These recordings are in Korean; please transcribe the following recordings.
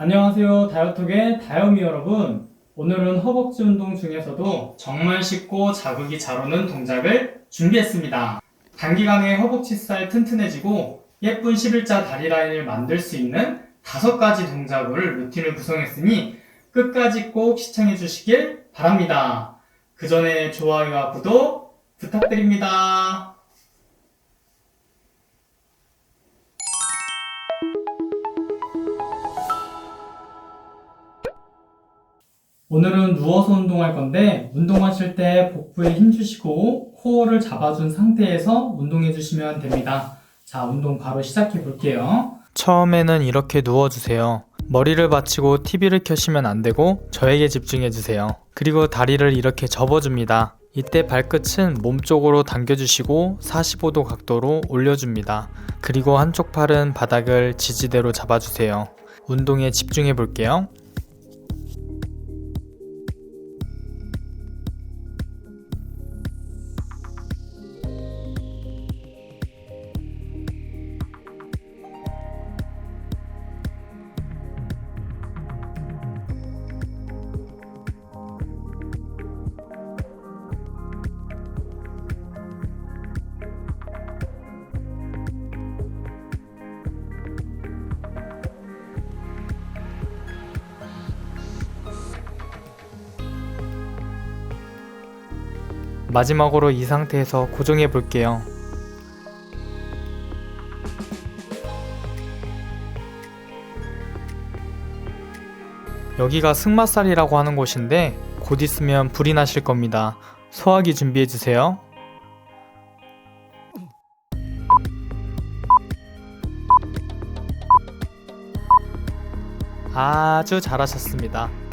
안녕하세요. 다이어톡의 다이어미 여러분. 오늘은 허벅지 운동 중에서도 정말 쉽고 자극이 잘 오는 동작을 준비했습니다. 단기간에 허벅지 살 튼튼해지고 예쁜 11자 다리 라인을 만들 수 있는 다섯 가지 동작을 루틴을 구성했으니 끝까지 꼭 시청해 주시길 바랍니다. 그 전에 좋아요와 구독 부탁드립니다. 오늘은 누워서 운동할 건데 운동하실 때 복부에 힘 주시고 코어를 잡아준 상태에서 운동해 주시면 됩니다. 자, 운동 바로 시작해 볼게요. 처음에는 이렇게 누워주세요. 머리를 받치고 TV를 켜시면 안 되고 저에게 집중해 주세요. 그리고 다리를 이렇게 접어줍니다. 이때 발끝은 몸쪽으로 당겨주시고 45도 각도로 올려줍니다. 그리고 한쪽 팔은 바닥을 지지대로 잡아주세요. 운동에 집중해 볼게요. 마지막으로 이 상태에서 고정해 볼게요. 여기가 승마살이라고 하는 곳인데 곧 있으면 불이 나실 겁니다. 소화기 준비해 주세요. 아주 잘하셨습니다.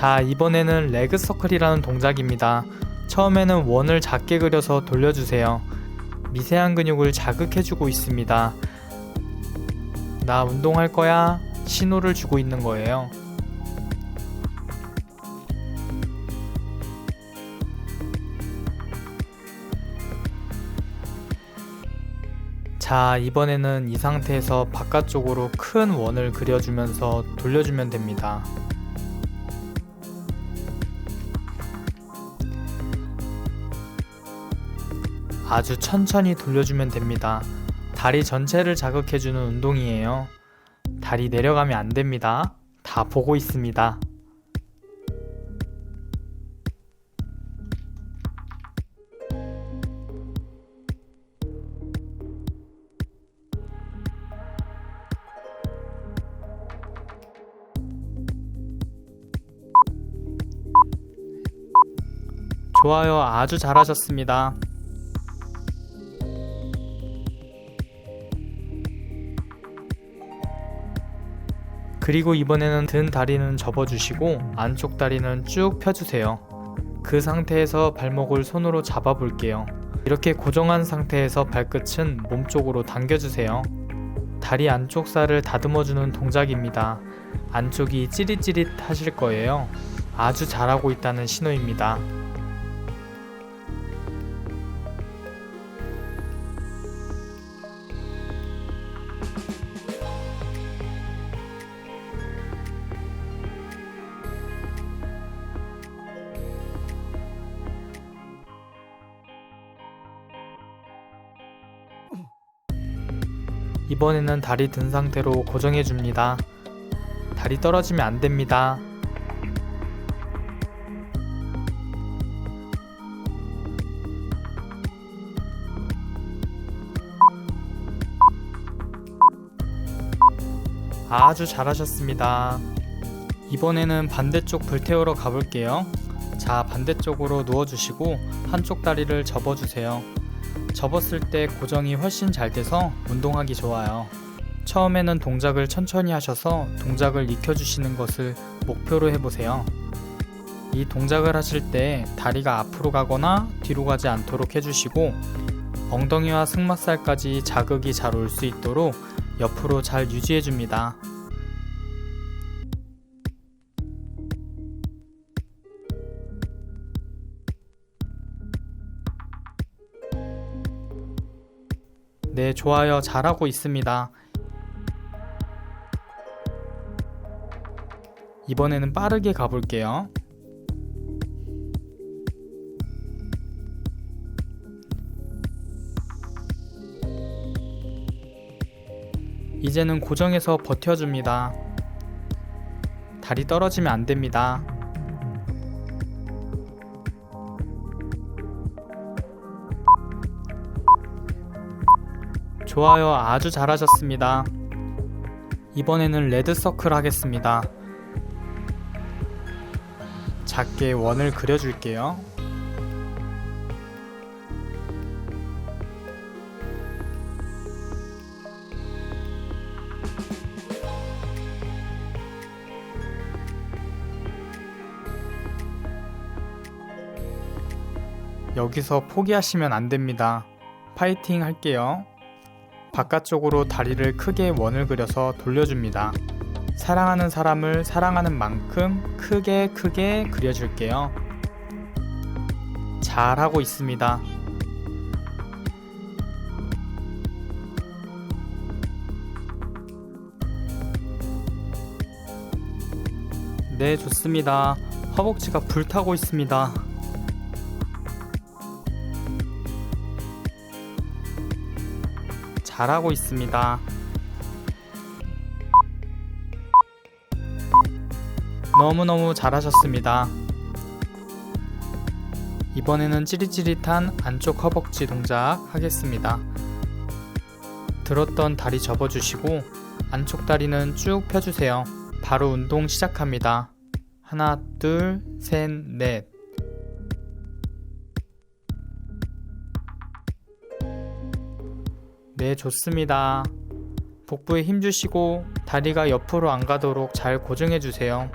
자, 이번에는 레그 서클이라는 동작입니다. 처음에는 원을 작게 그려서 돌려주세요. 미세한 근육을 자극해주고 있습니다. 나 운동할 거야. 신호를 주고 있는 거예요. 자, 이번에는 이 상태에서 바깥쪽으로 큰 원을 그려주면서 돌려주면 됩니다. 아주 천천히 돌려주면 됩니다. 다리 전체를 자극해주는 운동이에요. 다리 내려가면 안 됩니다. 다 보고 있습니다. 좋아요. 아주 잘하셨습니다. 그리고 이번에는 든 다리는 접어주시고 안쪽 다리는 쭉 펴주세요. 그 상태에서 발목을 손으로 잡아 볼게요. 이렇게 고정한 상태에서 발끝은 몸쪽으로 당겨주세요. 다리 안쪽 살을 다듬어주는 동작입니다. 안쪽이 찌릿찌릿 하실 거예요. 아주 잘하고 있다는 신호입니다. 이번에는 다리 든 상태로 고정해 줍니다. 다리 떨어지면 안 됩니다. 아주 잘하셨습니다. 이번에는 반대쪽 불태우러 가볼게요. 자, 반대쪽으로 누워주시고 한쪽 다리를 접어주세요. 접었을 때 고정이 훨씬 잘 돼서 운동하기 좋아요. 처음에는 동작을 천천히 하셔서 동작을 익혀주시는 것을 목표로 해보세요. 이 동작을 하실 때 다리가 앞으로 가거나 뒤로 가지 않도록 해주시고 엉덩이와 승마살까지 자극이 잘 올 수 있도록 옆으로 잘 유지해줍니다. 네, 좋아요. 잘하고 있습니다. 이번에는 빠르게 가볼게요. 이제는 고정해서 버텨줍니다. 다리 떨어지면 안 됩니다. 좋아요. 아주 잘하셨습니다. 이번에는 레드 서클 하겠습니다. 작게 원을 그려줄게요. 여기서 포기하시면 안 됩니다. 파이팅 할게요. 바깥쪽으로 다리를 크게 원을 그려서 돌려줍니다. 사랑하는 사람을 사랑하는 만큼 크게 크게 그려줄게요. 잘하고 있습니다. 네, 좋습니다. 허벅지가 불타고 있습니다. 잘하고 있습니다. 너무너무 잘하셨습니다. 이번에는 찌릿찌릿한 안쪽 허벅지 동작 하겠습니다. 들었던 다리 접어주시고 안쪽 다리는 쭉 펴주세요. 바로 운동 시작합니다. 하나, 둘, 셋, 넷. 네, 좋습니다. 복부에 힘 주시고 다리가 옆으로 안 가도록 잘 고정해 주세요.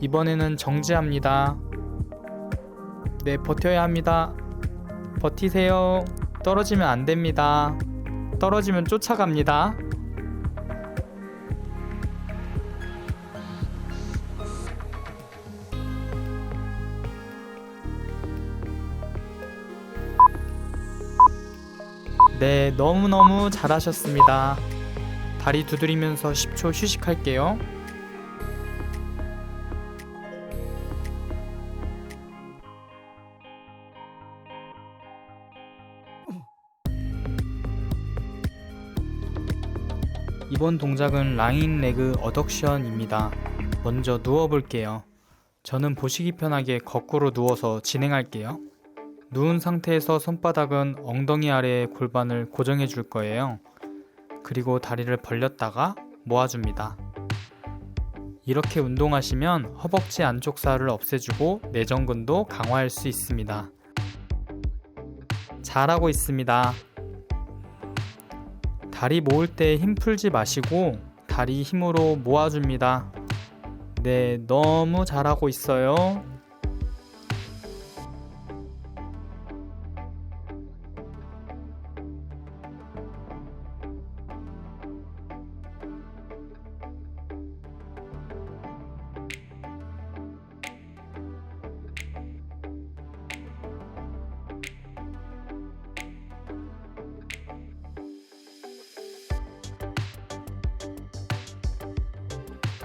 이번에는 정지합니다. 네, 버텨야 합니다. 버티세요. 떨어지면 안 됩니다. 떨어지면 쫓아갑니다. 네, 너무너무 잘하셨습니다. 다리 두드리면서 10초 휴식할게요. 이번 동작은 라인 레그 어덕션입니다. 먼저 누워 볼게요. 저는 보시기 편하게 거꾸로 누워서 진행할게요. 누운 상태에서 손바닥은 엉덩이 아래에 골반을 고정해 줄 거예요. 그리고 다리를 벌렸다가 모아줍니다. 이렇게 운동하시면 허벅지 안쪽 살을 없애주고 내전근도 강화할 수 있습니다. 잘하고 있습니다. 다리 모을 때 힘 풀지 마시고 다리 힘으로 모아줍니다. 네, 너무 잘하고 있어요.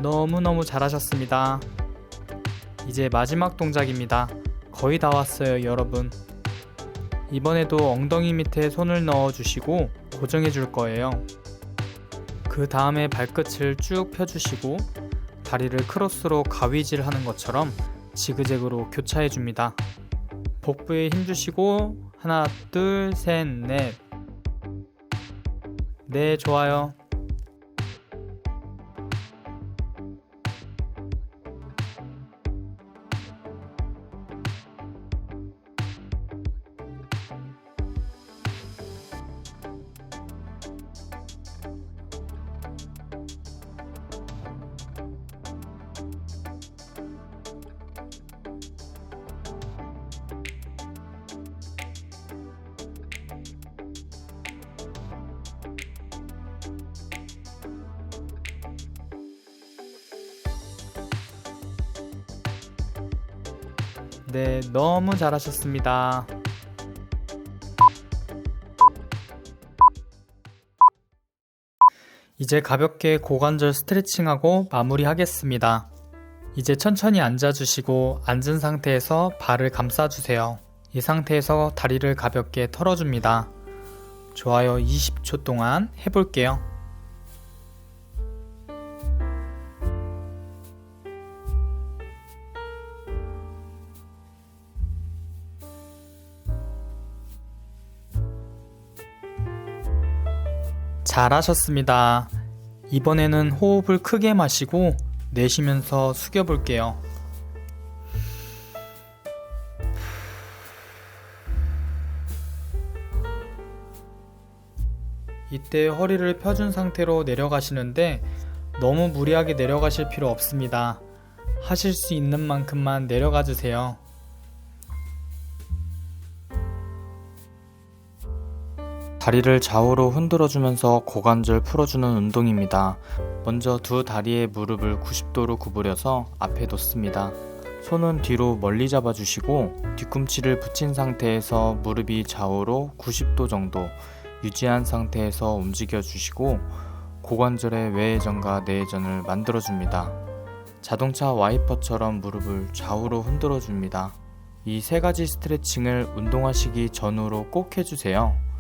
너무너무 잘하셨습니다. 이제 마지막 동작입니다. 거의 다 왔어요, 여러분. 이번에도 엉덩이 밑에 손을 넣어 주시고 고정해 줄 거예요. 그 다음에 발끝을 쭉 펴주시고 다리를 크로스로 가위질 하는 것처럼 지그재그로 교차해 줍니다. 복부에 힘 주시고 하나, 둘, 셋, 넷. 네, 좋아요. 네, 너무 잘하셨습니다. 이제 가볍게 고관절 스트레칭하고 마무리하겠습니다. 이제 천천히 앉아주시고 앉은 상태에서 발을 감싸주세요. 이 상태에서 다리를 가볍게 털어줍니다. 좋아요. 20초 동안 해볼게요. 잘하셨습니다. 이번에는 호흡을 크게 마시고 내쉬면서 숙여볼게요. 이때 허리를 펴준 상태로 내려가시는데 너무 무리하게 내려가실 필요 없습니다. 하실 수 있는 만큼만 내려가 주세요. 다리를 좌우로 흔들어주면서 고관절 풀어주는 운동입니다. 먼저 두 다리의 무릎을 90도로 구부려서 앞에 놓습니다. 손은 뒤로 멀리 잡아주시고 뒤꿈치를 붙인 상태에서 무릎이 좌우로 90도 정도 유지한 상태에서 움직여 주시고 고관절의 외회전과 내회전을 만들어 줍니다. 자동차 와이퍼처럼 무릎을 좌우로 흔들어 줍니다. 이 세 가지 스트레칭을 운동하시기 전후로 꼭 해주세요.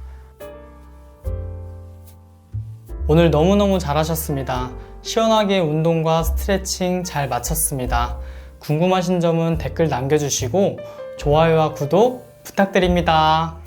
오늘 너무너무 잘하셨습니다. 시원하게 운동과 스트레칭 잘 마쳤습니다. 궁금하신 점은 댓글 남겨주시고 좋아요와 구독 부탁드립니다.